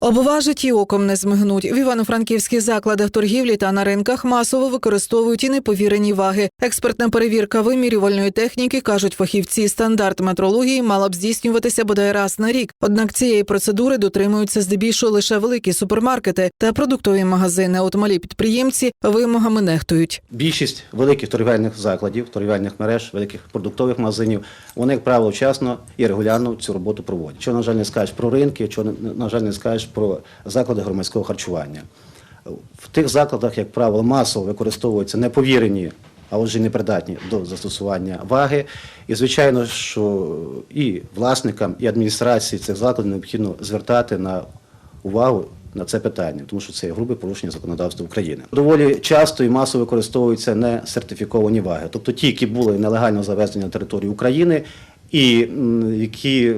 Обважить і оком не змигнуть. В івано-франківських закладах торгівлі та на ринках масово використовують і неповірені ваги. Експертна перевірка вимірювальної техніки, кажуть фахівці, стандарт метрології мала б здійснюватися бодай раз на рік. Однак цієї процедури дотримуються здебільшого лише великі супермаркети та продуктові магазини. От малі підприємці вимогами нехтують. Більшість великих торгівельних закладів, торгівельних мереж, великих продуктових магазинів, вони, як правило, вчасно і регулярно цю роботу проводять. Що, на жаль, не скажеш про ринки, що, на жаль, не скажеш про заклади громадського харчування. В тих закладах, як правило, масово використовуються неповірені, а отже, непридатні до застосування ваги. І, звичайно, що і власникам, і адміністрації цих закладів необхідно звертати на увагу на це питання, тому що це є грубе порушення законодавства України. Доволі часто і масово використовуються не сертифіковані ваги, тобто ті, які були нелегально завезені на територію України, і які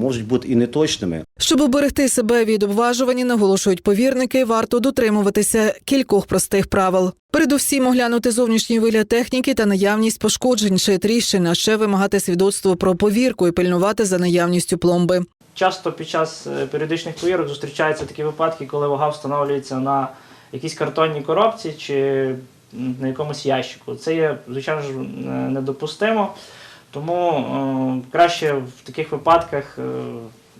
можуть бути і неточними. Щоб уберегти себе від обважування, наголошують повірники, варто дотримуватися кількох простих правил. Передусім оглянути зовнішній вигляд техніки та наявність пошкоджень чи тріщин, а ще вимагати свідоцтво про повірку і пильнувати за наявністю пломби. Часто під час е, періодичних повірок зустрічаються такі випадки, коли вага встановлюється на якійсь картонній коробці чи на якомусь ящику. Це є, звичайно ж, е, недопустимо. Тому е, краще в таких випадках. е,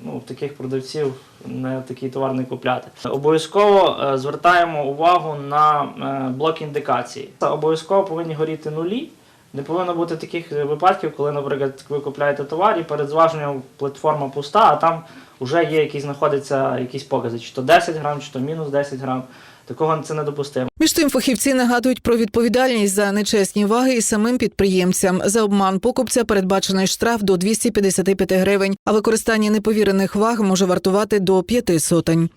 Ну, таких продавців не такий товар не купляти. Обов'язково е, звертаємо увагу на блок індикації. Обов'язково повинні горіти нулі. Не повинно бути таких випадків, коли, наприклад, ви купляєте товар і перед зваженням платформа пуста, а там вже є якісь знаходяться якісь покази, чи то 10 грам, чи то мінус 10 грам. Такого це недопустимо. Між тим, фахівці нагадують про відповідальність за нечесні ваги і самим підприємцям. За обман покупця передбачений штраф до 255 гривень, а використання неповірених ваг може вартувати до п'яти сотень.